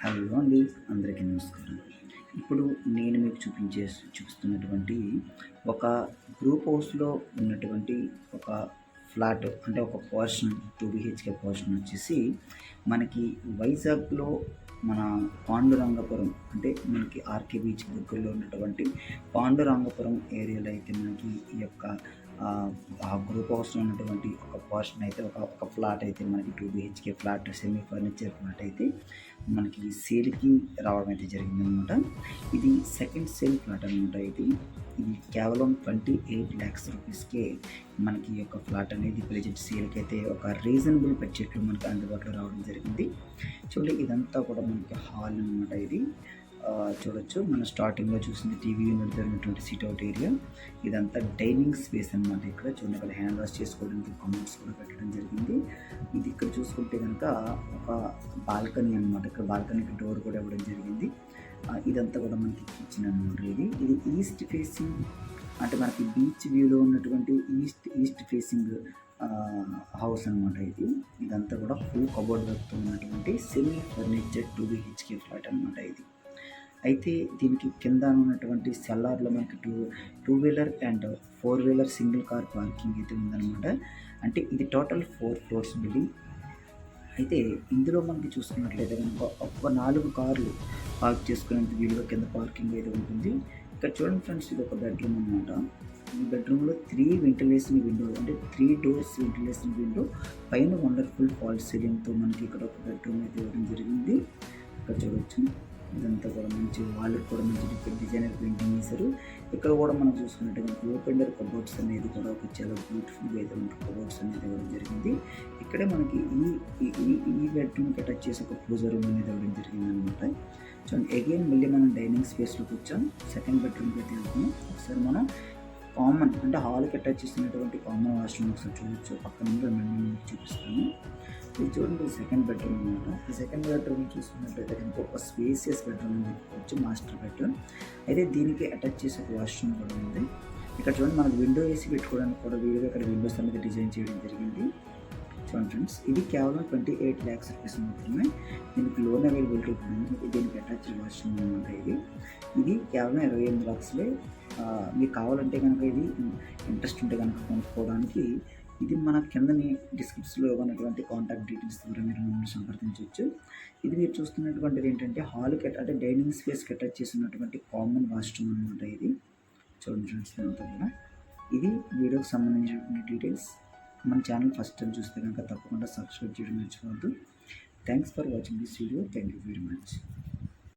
Hello అండి అందరికీ నమస్కారం. ఇప్పుడు నేను మీకు చూపించే చూపిస్తున్నటువంటి ఒక గ్రూప్ హౌస్లో ఉన్నటువంటి ఒక ఫ్లాట్ అంటే ఒక పోర్షన్ టూ బిహెచ్కే పోర్షన్ వచ్చేసి మనకి వైజాగ్లో మన పాండురంగపురం అంటే మనకి ఆర్కే బీచ్ దగ్గరలో ఉన్నటువంటి పాండురంగపురం ఏరియాలో అయితే మనకి ఈ యొక్క ఆ గ్రూప్ హౌస్లో ఉన్నటువంటి ఒక పోర్షన్ అయితే ఒక ఒక ఫ్లాట్ అయితే మనకి two BHK flat semi furniture flat అయితే మనకి సేల్కి రావడం అయితే జరిగిందనమాట ఇది సెకండ్ సేల్ ఫ్లాట్ అనమాట ఇది. ఇది కేవలం ట్వంటీ ఎయిట్ ల్యాక్స్ రూపీస్కే మనకి ఈ యొక్క ఫ్లాట్ అనేది ప్రజెంట్ సేల్కి అయితే ఒక రీజనబుల్ బడ్జెట్లో మనకి అందుబాటులో రావడం జరిగింది. చూడండి ఇదంతా కూడా మనకి హాల్ అనమాట ఇది. చూడొచ్చు. మనం స్టార్టింగ్లో చూసింది టీవీ యూనిట్ జరిగినటువంటి సిట్అవుట్ ఏరియా ఇదంతా డైనింగ్ స్పేస్ అనమాట ఇక్కడ. చూడండి అక్కడ హ్యాండ్ వాష్ చేసుకోవడానికి కామెంట్స్ కూడా పెట్టడం జరిగింది. ఇది ఇక్కడ చూసుకుంటే కనుక ఒక బాల్కనీ అనమాట ఇక్కడ బాల్కనీకి డోర్ కూడా ఇవ్వడం జరిగింది. ఇదంతా కూడా మనకి కిచెన్ అనమాట ఇది. ఇది ఈస్ట్ ఫేసింగ్ అంటే మనకి బీచ్ వ్యూలో ఉన్నటువంటి ఈస్ట్ ఈస్ట్ ఫేసింగ్ హౌస్ అనమాట ఇది. ఇదంతా కూడా ఫుల్ కబోర్డ్ వర్క్తో ఉన్నటువంటి semi furniture two BHK flat అనమాట ఇది. అయితే దీనికి కింద ఉన్నటువంటి సెల్లార్లో మనకి two two wheeler and four wheeler single car parking అయితే ఉందన్నమాట. అంటే ఇది టోటల్ ఫోర్ ఫ్లోర్స్ బిల్డింగ్ అయితే ఇందులో మనకి చూసుకున్నట్లయితే కనుక ఒక నాలుగు కార్లు పార్క్ చేసుకునేంత వీలుగా కింద పార్కింగ్ అయితే ఉంటుంది. ఇక్కడ చూడండి ఫ్రెండ్స్ ఇది ఒక బెడ్రూమ్ అనమాట ఈ బెడ్రూమ్లో త్రీ వెంటిలేషన్ విండో అంటే త్రీ డోర్స్ వెంటిలేషన్ విండో పైన వండర్ఫుల్ ఫాల్ సీలింగ్తో మనకి ఇక్కడ ఒక బెడ్రూమ్ అయితే ఇవ్వడం జరిగింది. ఇక్కడ చూడవచ్చు ఇదంతా కూడా మంచి వాళ్ళకి కూడా మంచి డిఫరెంట్ డిజైనర్ పెయింటింగ్ చేశారు. ఇక్కడ కూడా మనం చూసుకున్నట్టుగా ఓపెండర్ కబోర్డ్స్ అనేది కూడా ఒక చాలా బ్యూటిఫుల్గా అయితే ఉంటుంది కబోర్డ్స్ అనేది ఇవ్వడం జరిగింది. ఇక్కడే మనకి ఈ ఈ బెడ్రూమ్కి అటాచ్ చేసి ఒక పూజ రూమ్ అనేది ఇవ్వడం జరిగింది అనమాట సో అగైన్ మళ్ళీ మనం డైనింగ్ స్పేస్లోకి వచ్చాం. సెకండ్ బెడ్రూమ్కి అయితే వెళ్తున్నాం. ఒకసారి మనం కామన్ అంటే హాల్కి అటాచ్ చేసినటువంటి కామన్ వాష్రూమ్ ఒకసారి చూడొచ్చు. పక్కన రెండు చూపిస్తాను. ఇది చూడండి సెకండ్ బెడ్రూమ్ అనమాట సెకండ్ బెడ్రూమ్ చూసుకున్నట్లయితే ఒక స్పేసియస్ బెడ్రూమ్ అని చెప్పుకోవచ్చు మాస్టర్ బెడ్రూమ్ అయితే దీనికి అటాచ్ చేసే ఒక వాష్రూమ్ కూడా ఉంది. ఇక్కడ చూడండి మనకు విండో వేసి పెట్టుకోవడానికి కూడా వీలుగా ఇక్కడ విండోస్ అనేది డిజైన్ చేయడం జరిగింది. చూడండి ఫ్రెండ్స్ ఇది కేవలం ట్వంటీ ఎయిట్ ల్యాక్స్ రూపీస్ మాత్రమే. దీనికి లోన్ అవైలబిలిటీ ఉంది. దీనికి అటాచ్ వాష్రూమ్ అనమాట ఇది. ఇది కేవలం ఇరవై ఎనిమిది లక్షలే. మీకు కావాలంటే కనుక ఇది ఇంట్రెస్ట్ ఉంటే కనుక కొనుక్కోవడానికి ఇది మన కిందని డిస్క్రిప్షన్లో ఉన్నటువంటి కాంటాక్ట్ డీటెయిల్స్ ద్వారా మీరు మమ్మల్ని సంప్రదించవచ్చు. ఇది మీరు చూస్తున్నటువంటిది ఏంటంటే హాల్కి అంటే డైనింగ్ స్పేస్కి అటాచ్ చేసినటువంటి కామన్ వాష్రూమ్ అనమాట ఇది. చూడండి ఫ్రెండ్స్ అంతా కూడా. ఇది వీడియోకి సంబంధించినటువంటి డీటెయిల్స్ మన ఛానల్ ఫస్ట్ టైం చూస్తే కనుక తప్పకుండా సబ్స్క్రైబ్ చేయడం మర్చిపోవద్దు. Thanks for watching this video thank you very much